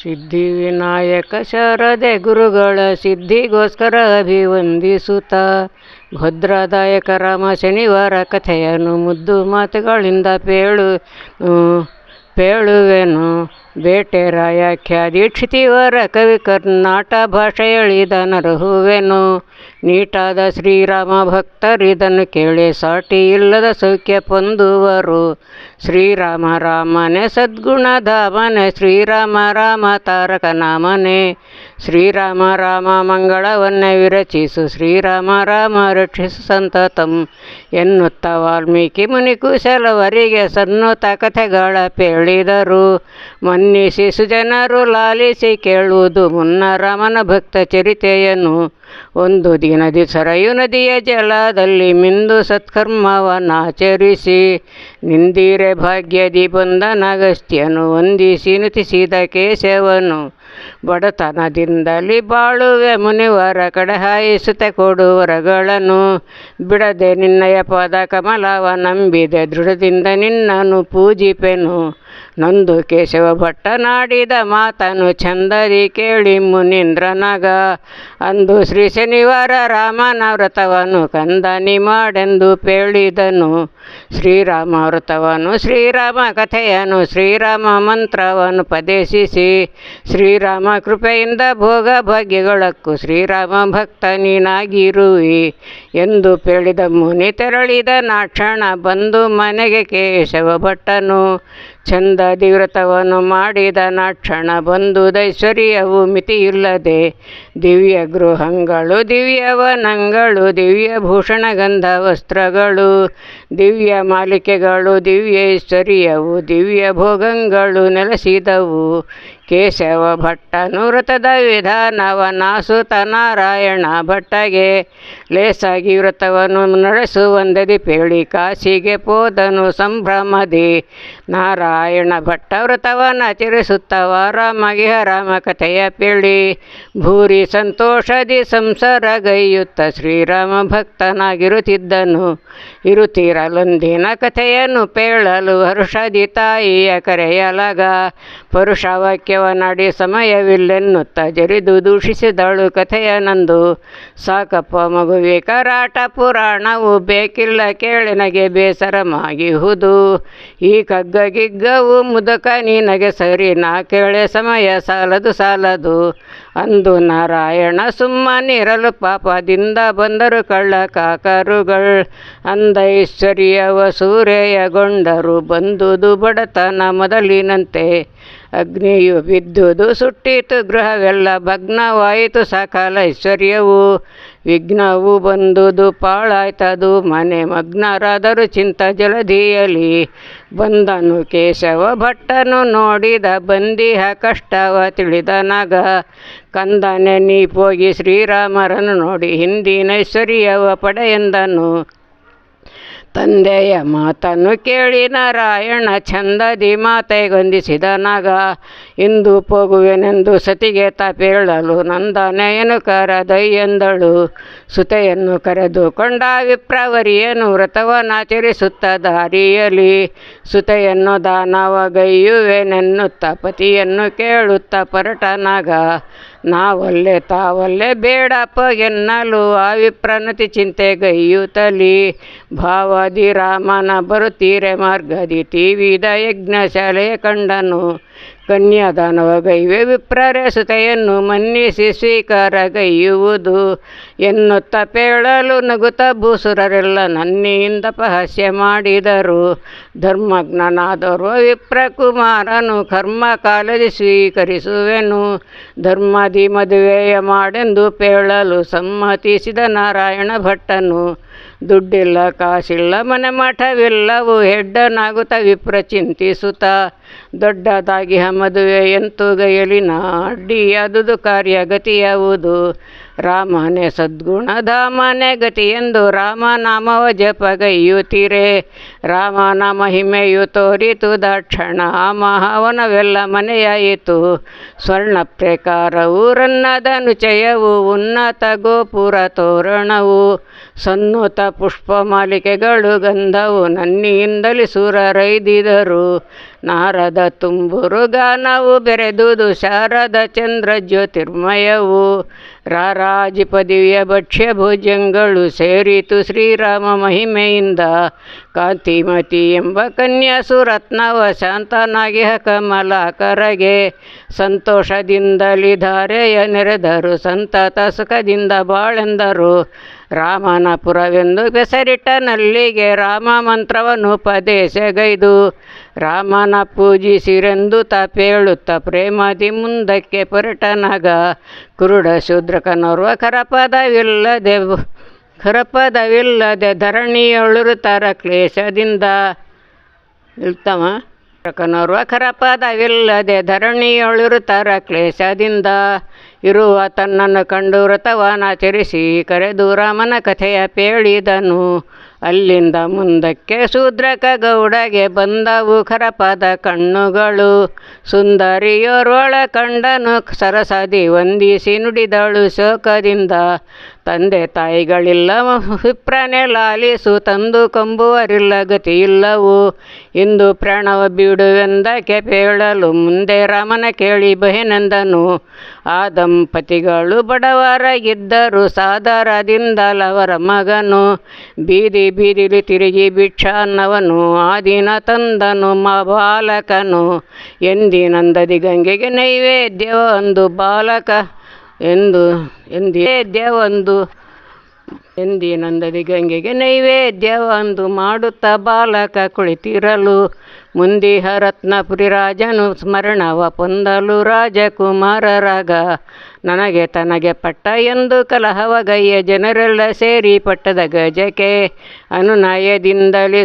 ಸಿದ್ಧಿವಿನಾಯಕ ಶಾರದೆ ಗುರುಗಳ ಸಿದ್ಧಿಗೋಸ್ಕರ ಅಭಿವಂದಿಸುತ್ತ ಭದ್ರದಾಯಕ ರಾಮ ಶನಿವಾರ ಕಥೆಯನ್ನು ಮುದ್ದು ಮಾತುಗಳಿಂದ ಪೇಳು ಪೇಳುವೆನು, ಬೇಟೆ ರಾಯ ಖ್ಯಾದೀಕ್ಷಿತಿವರ ಕವಿ ಕರ್ನಾಟ ಭಾಷೆಯಳಿದ ನರಹುವೆನು ನೀಟಾದ ಶ್ರೀರಾಮ ಭಕ್ತರಿದನ್ನು ಕೇಳಿ ಸಾಟಿ ಇಲ್ಲದ ಸೌಖ್ಯ ಪೊಂದುವರು. ಶ್ರೀರಾಮ ರಾಮನೇ ಸದ್ಗುಣಧಾಮನೆ ಶ್ರೀರಾಮ ರಾಮ ತಾರಕ ನಾಮನೆ. ಶ್ರೀರಾಮ ರಾಮ ಮಂಗಳವನ್ನೇ ವಿರಚಿಸು, ಶ್ರೀರಾಮ ರಾಮ ರಕ್ಷಿಸು ಸಂತತಂ ಎನ್ನುತ್ತ ವಾಲ್ಮೀಕಿ ಮುನಿ ಕುಶಲವರಿಗೆ ಸನ್ನುತ ಕಥೆಗಳ ಪೇಳಿದರು ಮನ್ನಿಸಿ ಸುಜನರು ಲಾಲಿಸಿ ಕೇಳುವುದು ಮುನ್ನ ರಾಮನ ಭಕ್ತ ಚರಿತೆಯನ್ನು. ಒಂದು ದಿನದಿ ಸರಯು ನದಿಯ ಜಲದಲ್ಲಿ ಮಿಂದು ಸತ್ಕರ್ಮವನ್ನಾಚರಿಸಿ ನಿಂದಿರೆ ಭಾಗ್ಯದಿ ಬಂದನಗಸ್ತ್ಯನು ವಂದಿಸಿ ನುತಿಸಿದ ಕೇಶವನು. ಬಡತನದಿಂದಲಿ ಬಾಳುವೆ ಮುನಿವರ ಕಡೆ ಹಾಯಿಸುತ್ತ ಕೊಡುವರಗಳನ್ನು. ಬಿಡದೆ ನಿನ್ನಯ ಪದ ಕಮಲವ ನಂಬಿದೆ, ದೃಢದಿಂದ ನಿನ್ನನು ಪೂಜಿಪೆನು. ನಂದು ಕೇಶವ ಭಟ್ಟನಾಡಿದ ಮಾತನು ಚಂದರಿ ಕೇಳಿ ಮುನೀಂದ್ರನಗ ಅಂದು ಶ್ರೀ ಶನಿವಾರ ರಾಮನ ವ್ರತವನ್ನು ಕಂದನಿ ಮಾಡೆಂದು ಪೇಳಿದನು. ಶ್ರೀರಾಮ ವ್ರತವನ್ನು ಶ್ರೀರಾಮ ಕಥೆಯನ್ನು ಶ್ರೀರಾಮ ಮಂತ್ರವನ್ನು ಪದೇಶಿಸಿ. ಶ್ರೀರಾಮ ಕೃಪೆಯಿಂದ ಭೋಗ ಭಾಗ್ಯಗಳಕ್ಕೂ ಶ್ರೀರಾಮ ಭಕ್ತ ನೀನಾಗಿರುವಿ ಎಂದು ಪೇಳಿದ ಮುನಿ ತೆರಳಿದ ನಾಕ್ಷಣ ಬಂದು ಮನೆಗೆ ಕೇಶವ ಭಟ್ಟನು ಚಂದ ದಿವ್ರತವನ್ನು ಮಾಡಿದ ನಾಕ್ಷಣ ಬಂದು ದೈಶ್ವರ್ಯವು ಮಿತಿಯಿಲ್ಲದೆ ದಿವ್ಯ ಗೃಹಗಳು ದಿವ್ಯವನಗಳು ದಿವ್ಯ ಭೂಷಣ ಗಂಧ ವಸ್ತ್ರಗಳು, ದಿವ್ಯ ಮಾಲಿಕೆಗಳು, ದಿವ್ಯ ಐಶ್ವರ್ಯವು, ದಿವ್ಯ ಭೋಗಗಳು ನೆಲೆಸಿದವು. ಕೇಶವ ಭಟ್ಟ ನುರತದ ವಿಧಾನವ ನಾಸುತ ನಾರಾಯಣ ಭಟ್ಟಗೆ ಲೇಸಾಗಿ ವ್ರತವನ್ನು ನಡೆಸುವಂದದಿ ಪೇಳಿ ಕಾಶಿಗೆ ಪೋದನು ಸಂಭ್ರಮದಿ. ನಾರಾಯಣ ಭಟ್ಟ ವ್ರತವನ್ನು ಆಚರಿಸುತ್ತ ವಾರಾಮಗೆ ಹರಾಮ ಕಥೆಯ ಪೇಳಿ. ಭೂರಿ ಸಂತೋಷದಿ ಸಂಸಾರ ಗೈಯುತ್ತ ಶ್ರೀರಾಮ ಭಕ್ತನಾಗಿರುತ್ತಿದ್ದನು. ಇರುತ್ತಿರಲೊಂದಿನ ಕಥೆಯನ್ನು ಪೇಳಲು ಹರುಷದಿ ತಾಯಿಯ ಕರೆಯಲಗ ಪರುಷವಾಕ್ಯವನಾಡಿ ಸಮಯವಿಲ್ಲೆನ್ನುತ್ತ ಜರಿದು ದೂಷಿಸಿದಳು ಕಥೆಯ ನಂದು. ಸಾಕಪ್ಪ ಮಗುವೆ ಕರಾಟ ಪುರಾಣವು ಬೇಕಿಲ್ಲ ಕೇಳಿನಗೆ ಬೇಸರಮಾಗಿಹುದು ಈ ಕಗ್ಗಗಿಗ್ಗವು ಮುದಕ ನೀನಗೆ ಸರಿ ನಾ ಕೇಳೆ ಸಮಯ ಸಾಲದು ಸಾಲದು. ಅಂದು ನಾರಾಯಣ ಸುಮ್ಮನಿರಲು ಪಾಪದಿಂದ ಬಂದರು ಕಳ್ಳ ಕಾಕರುಗಳ್. ಅಂದೈಶ್ವರ್ಯವ ಸೂರೆಯಗೊಂಡರು ಬಂದುದು ಬಡತನ ಮೊದಲಿನಂತೆ. ಅಗ್ನಿಯು ಬಿದ್ದುದು. ಸುಟ್ಟಿತು ಗೃಹವೆಲ್ಲ. ಭಗ್ನವಾಯಿತು ಸಕಲ ಐಶ್ವರ್ಯವು. ವಿಘ್ನವು ಬಂದುದು ಪಾಳಾಯ್ತದು ಮನೆ ಮಗ್ನರಾದರು ಚಿಂತ ಜಲಧಿಯಲಿ ಬಂದನು ಕೇಶವ ಭಟ್ಟನು ನೋಡಿದ ಬಂದಿಹ ಕಷ್ಟವ ತಿಳಿದನಗ ಕಂದನೆ ನೀ ಹೋಗಿ ಶ್ರೀರಾಮರನ್ನು ನೋಡಿ ಹಿಂದಿನ ಐಶ್ವರ್ಯವ ಪಡೆಯೆಂದನು. ತಂದೆಯ ಮಾತನ್ನು ಕೇಳಿ ನಾರಾಯಣ ಚಂದದಿ ಮಾತೆಗೊಂದಿಸಿದನಾಗ ಇಂದು ಹೋಗುವೆನೆಂದು ಸತಿಗೆ ತಪೇಳಲು ನಂದನೆಯನು ಎಂದಳು. ಸುತೆಯನ್ನು ಕರೆದುಕೊಂಡ ವಿಪ್ರವರಿಯನು ವ್ರತವನ್ನಾಚರಿಸುತ್ತ ದಾರಿಯಲಿ. ಸುತೆಯನ್ನು ದಾನವಗೈಯುವೆನೆನ್ನುತ್ತ ಪತಿಯನ್ನು ಕೇಳುತ್ತ ಪರಟನಾಗ. ನಾವಲ್ಲೇ ತಾವಲ್ಲೆ ಬೇಡಪ್ಪ ಎನ್ನಲು ಅವಿಪ್ರನತಿ ಚಿಂತೆ ಗೈಯುತ್ತಲಿ. ಭಾವದಿ ರಾಮನ ಬರುತ್ತೀರೆ ಮಾರ್ಗದಿ ತೀವಿದ ಯಜ್ಞಶಾಲೆಯ ಕಂಡನು. ಕನ್ಯಾದಾನವಗೈವೆ ವಿಪ್ರರೆ ಸುತೆಯನ್ನು ಮನ್ನಿಸಿ ಸ್ವೀಕಾರಗೈಯುವುದು ಎನ್ನುತ್ತ ಪೇಳಲು ನಗುತ್ತ ಭೂಸುರರೆಲ್ಲ ನನ್ನಿಂದ ಪಹಸ್ಯ ಮಾಡಿದರು. ಧರ್ಮಜ್ಞನಾದವರು ವಿಪ್ರಕುಮಾರನು, ಕರ್ಮ ಕಾಲದಿ ಸ್ವೀಕರಿಸುವೆನು. ಧರ್ಮದಿ ಮದುವೆಯ ಮಾಡೆಂದು ಪೇಳಲು ಸಮ್ಮತಿಸಿದ ನಾರಾಯಣ ಭಟ್ಟನು ದುಡ್ಡಿಲ್ಲ ಕಾಸಿಲ್ಲ ಮನೆ ಮಠವಿಲ್ಲವು ಹೆಡ್ಡನಾಗುತ್ತ ವಿಪ್ರ ಚಿಂತಿಸುತ್ತ ದೊಡ್ಡದಾಗಿ ಮದುವೆ ಎಂತು ಗಯಲಿನ ಅಡ್ಡಿಯಾದುದು ಕಾರ್ಯ ಗತಿಯಾವುದು ರಾಮನೇ ಸದ್ಗುಣಧಾಮನೇ ಗತಿಯೆಂದು ರಾಮನಾಮವ ಜಪಗೈಯುತ್ತೀರೆ ರಾಮನಾಮ ಮಹಿಮೆಯು ತೋರಿತು ದಾಕ್ಷಣ. ಮಹಾವನವೆಲ್ಲ ಮನೆಯಾಯಿತು ಸ್ವರ್ಣ ಪ್ರಕಾರವು ರನ್ನದ ಚಯವು ಉನ್ನತ ಗೋಪುರ ತೋರಣವು. ಸನ್ನುತ ಪುಷ್ಪ ಮಾಲಿಕೆಗಳು ಗಂಧವು ನನ್ನಿಯಿಂದಲೇ ಸುರರೈದಿದರು. ನಾರದ ತುಂಬುರು ಗಾನವು ಬೆರೆದುದು ಶಾರದ ಚಂದ್ರ ಜ್ಯೋತಿರ್ಮಯವು. ರಾರಾಜಿಪದಿಯ ಭಕ್ಷ್ಯ ಭೋಜ್ಯಗಳು ಸೇರಿತು ಶ್ರೀರಾಮ ಮಹಿಮೆಯಿಂದ. ಕಾಂತಿಮತಿ ಎಂಬ ಕನ್ಯಾಸು ರತ್ನವ ಶಾಂತನಾಗಿ ಕಮಲಾಕರಗೆ ಸಂತೋಷದಿಂದಲಿ ಧಾರೆಯ ನೆರೆದರು. ಸಂತತ ಸುಖದಿಂದ ಬಾಳೆಂದರು. ರಾಮನಪುರವೆಂದು ಬೆಸರಿಟ್ಟನಲ್ಲಿಗೆ ರಾಮ ಮಂತ್ರವನ್ನು ಉಪದೇಶಗೈದು ರಾಮನ ಪೂಜಿಸಿರೆಂದು ತಪೇಳುತ್ತ ಪ್ರೇಮದಿ ಮುಂದಕ್ಕೆ ಪೊರಟನಗ. ಕುರುಡ ಶೂದ್ರಕನೋರ್ವ ಕರಪದವಿಲ್ಲದೆ ಕರಪದವಿಲ್ಲದೆ ಧರಣಿಯೊಳುರುತ್ತರ ಕ್ಲೇಶದಿಂದ. ಇಳ್ತವ? ಕನೋರ್ವ ಕರಪದವಿಲ್ಲದೆ ತರ ಕ್ಲೇಶದಿಂದ. ಇರುವ ತನ್ನನ್ನು ಕಂಡು ವ್ರತವನಾಚರಿಸಿ ಕರೆದು ರಾಮನ ಕಥೆಯ ಪೇಳಿದನು. ಅಲ್ಲಿಂದ ಮುಂದಕ್ಕೆ ಶೂದ್ರಕ ಗೌಡಗೆ ಬಂದವು ಖರಪದ ಕಣ್ಣುಗಳು. ಸುಂದರಿಯೋರ್ವಳ ಕಂಡನು ಸರಸದಿ ವಂದಿಸಿ ನುಡಿದಳು ಶೋಕದಿಂದ. ತಂದೆ ತಾಯಿಗಳಿಲ್ಲ ವಿಪ್ರನೆ ಲಾಲಿಸು ತಂದು ಕಂಬುವರಿಲ್ಲ, ಗತಿಯಿಲ್ಲವು. ಇಂದು ಪ್ರಾಣವ ಬಿಡುವೆಂದಕ್ಕೆ ಕೆಪೇಳಲು ಮುಂದೆ ರಾಮನ ಕೇಳಿ ಬಹಿನಂದನು. ಆ ದಂಪತಿಗಳು ಬಡವರಾಗಿದ್ದರು ಸಾದರದಿಂದಲವರ ಮಗನು. ಬೀದಿ ಬೀದಿಲಿ ತಿರುಗಿ ಭಿಕ್ಷಾನ್ನವನು ಆ ದಿನ ತಂದನು ಮ ಬಾಲಕನು ಎಂದಿನಂದದಿ ಗಂಗೆಗೆ ನೈವೇದ್ಯವೊಂದು ಬಾಲಕ. ಎಂದು ಎಂದಿದ್ಯವೊಂದು ಎಂದಿನಂದದಿ ಗಂಗೆಗೆ ನೈವೇದ್ಯವೊಂದು ಮಾಡುತ್ತಾ ಬಾಲಕ ಕುಳಿತಿರಲು. ಮುಂದಿಹ ರತ್ನಪುರಿ ರಾಜನು ಸ್ಮರಣವ ಪೊಂದಲು ರಾಜಕುಮಾರರಾಗ. ನನಗೆ ತನಗೆ ಪಟ್ಟ ಎಂದು ಕಲಹವಗೈಯ ಜನರೆಲ್ಲ ಸೇರಿ ಪಟ್ಟದ ಗಜಕ್ಕೆ ಅನುನಯದಿಂದಲೇ